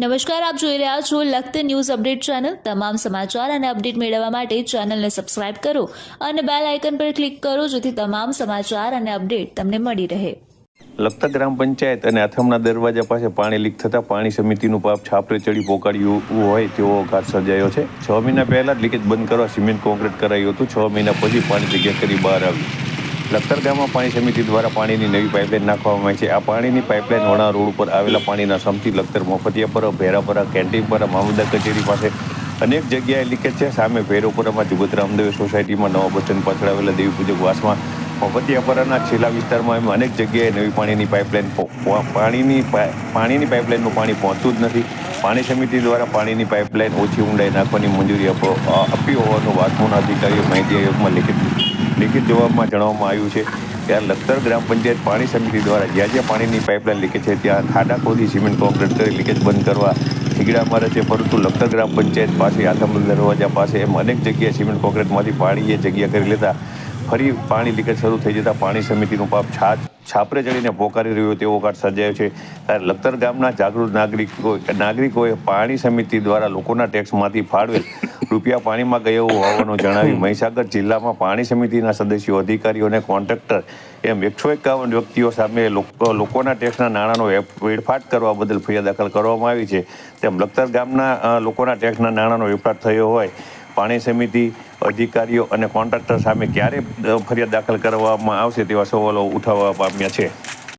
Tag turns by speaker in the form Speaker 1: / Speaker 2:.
Speaker 1: નમસ્કાર, આપ જોઈ રહ્યા છો લખત ન્યૂઝ અપડેટ ચેનલ. તમામ સમાચાર અને અપડેટ મેળવવા માટે ચેનલને સબસ્ક્રાઇબ કરો અને બેલ આઇકન પર ક્લિક કરો જેથી તમામ સમાચાર અને અપડેટ તમને મળી રહે.
Speaker 2: લખતા ગ્રામ પંચાયત અને આથમના દરવાજા પાસે પાણી લીક થતાં પાણી સમિતિનું પાપ છાપરે ચડી પોકાડ્યું હોય તેવો ઘાટ સર્જાયો છે. છ મહિના પહેલા જ લીકેજ બંધ કરવા સિમેન્ટ કોન્ક્રીટ કરાયું હતું. છ મહિના પછી પાણી જગ્યા કરી બહાર આવ્યું લખતર ગામમાં પાણી સમિતિ દ્વારા પાણીની નવી પાઇપલાઇન નાખવામાં આવી છે. આ પાણીની પાઇપલાઇન વણા રોડ ઉપર આવેલા પાણીના સમથી લખતર મફતિયાપરા ભેરાપરા કેન્ટીનપરા મામલતદાર કચેરી પાસે અનેક જગ્યાએ લીકેજ છે. સામે ભૈરવપુરામાં જુગત રામદેવ સોસાયટીમાં નવા બચ્ચન પાછળ આવેલા દેવી પૂજક વાસમાં મફતિયાપરાના છેલ્લા વિસ્તારમાં એમ અનેક જગ્યાએ નવી પાણીની પાઇપલાઇન પાણીની પાણીની પાઇપલાઇનનું પાણી પહોંચતું જ નથી. પાણી સમિતિ દ્વારા પાણીની પાઇપલાઇન ઓછી ઊંડાઈ નાખવાની મંજૂરી આપો આપી હોવાનું વાસમોના અધિકારીઓ માહિતી આયોગમાં લિખિત લિખિત જવાબમાં જણાવવામાં આવ્યું છે કે આ લખતર ગ્રામ પંચાયત પાણી સમિતિ દ્વારા જ્યાં જ્યાં પાણીની પાઇપલાઇન લીકેજ છે, ત્યાં ખાડા ખોદી સિમેન્ટ કોન્ક્રીટ કરી લીકેજ બંધ કરવા ઠીકડા મારે છે, પરંતુ લખતર ગ્રામ પંચાયત પાસે આથમલ દરવાજા પાસે એમ અનેક જગ્યાએ સિમેન્ટ કોન્ક્રીટમાંથી પાણીએ જગ્યા કરી લેતા ફરી પાણી લીકેજ શરૂ થઈ જતાં પાણી સમિતિનું પાપ છાત છાપરે ચડીને પોકારી રહ્યો તેવો કાટ સર્જાયો છે. ત્યારે લખતર ગામના જાગૃત નાગરિકો નાગરિકોએ પાણી સમિતિ દ્વારા લોકોના ટેક્સમાંથી ફાળવેલ રૂપિયા પાણીમાં ગયો હોવાનું જણાવી મહીસાગર જિલ્લામાં પાણી સમિતિના સદસ્યો અધિકારીઓ અને કોન્ટ્રાક્ટર એમ એકસો એકાવન વ્યક્તિઓ સામે લોકો- લોકોના ટેક્સના નાણાંનો વેડફાટ કરવા બદલ ફરિયાદ દાખલ કરવામાં આવી છે. તેમ લખતર ગામના લોકોના ટેક્સના નાણાંનો વેડફાટ થયો હોય. પાણી સમિતિ અધિકારીઓ અને કોન્ટ્રાક્ટર સામે ક્યારે ફરિયાદ દાખલ કરવામાં આવશે તેવા સવાલો ઉઠાવવા પામ્યા છે.